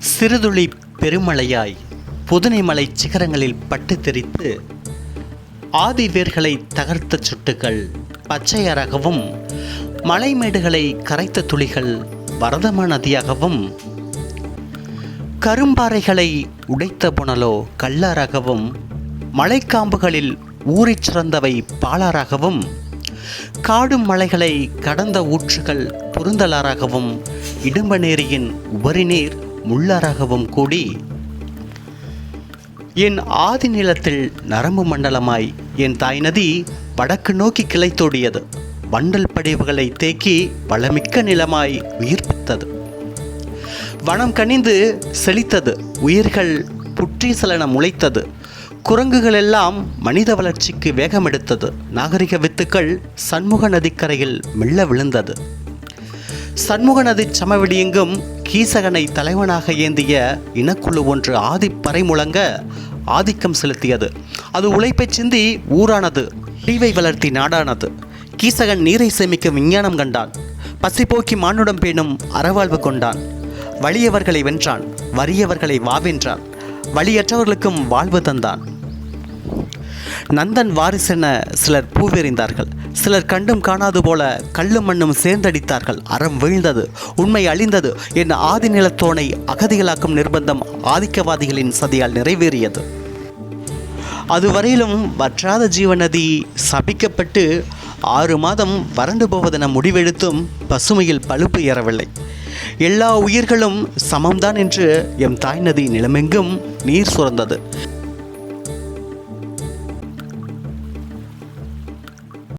சிறுதுளி பெருமழையாய் புதுனைமலை சிகரங்களில் பட்டு தெரித்து ஆதி வேர்களை தகர்த்த சுட்டுகள் பச்சையராகவும் மலைமேடுகளை கரைத்த துளிகள் வரதம நதியாகவும் கரும்பாறைகளை உடைத்த புனலோ கல்லாராகவும் மலைக்காம்புகளில் ஊறிச் சிறந்தவை பாலாராகவும் காடும் மலைகளை கடந்த ஊற்றுகள் புருந்தலாராகவும் இடும்பநேரியின் உபரிநீர் முள்ளராகவும் கூடி என் ஆதி நிலத்தில் நரம்பு மண்டலமாய் என் தாய் நதி வடக்கு நோக்கி கிளைத்தோடியது வண்டல் படிவுகளை தேக்கி வளமிக்க நிலமாய் உயிர்ப்பித்தது வனம் கனிந்து செழித்தது. உயிர்கள் புற்றீசலென முளைத்தது. குரங்குகள் எல்லாம் மனித வளர்ச்சிக்கு வேகமெடுத்தது. நாகரிக வித்துக்கள் சண்முக நதிக்கரையில் மெல்ல விழுந்தது. சண்முக நதி சமவெளியெங்கும் கீசகனை தலைவனாக ஏந்திய இனக்குழு ஒன்று ஆதிப்பறை முழங்க ஆதிக்கம் செலுத்தியது. அது உழைப்பைச் சிந்தி ஊரானது தீவை வளர்த்தி நாடானது. கீசகன் நீரை சேமிக்கும் விஞ்ஞானம் கண்டான். பசிப்போக்கி மானுடம் பேணும் அறவாழ்வு கொண்டான். வலியவர்களை வென்றான் வறியவர்களை வாவென்றான். வழியற்றவர்களுக்கும் வாழ்வு தந்தான். நந்தன் வாரிசென சிலர் பூவெறிந்தார்கள் சிலர் கண்டும் காணாது போல கல்லும் மண்ணும் சேர்ந்தடித்தார்கள். அறம் வீழ்ந்தது உண்மை அழிந்தது என் ஆதி நிலத்தோனை அகதிகளாக்கும் நிர்பந்தம் ஆதிக்கவாதிகளின் சதியால் நிறைவேறியது. அதுவரையிலும் வற்றாத ஜீவநதி சபிக்கப்பட்டு ஆறு மாதம் வறண்டு போவதென முடிவெடுத்தும் பசுமையில் பழுப்பு ஏறவில்லை. எல்லா உயிர்களும் சமம்தான் என்று எம் தாய் நதி நிலமெங்கும் நீர் சுரந்தது.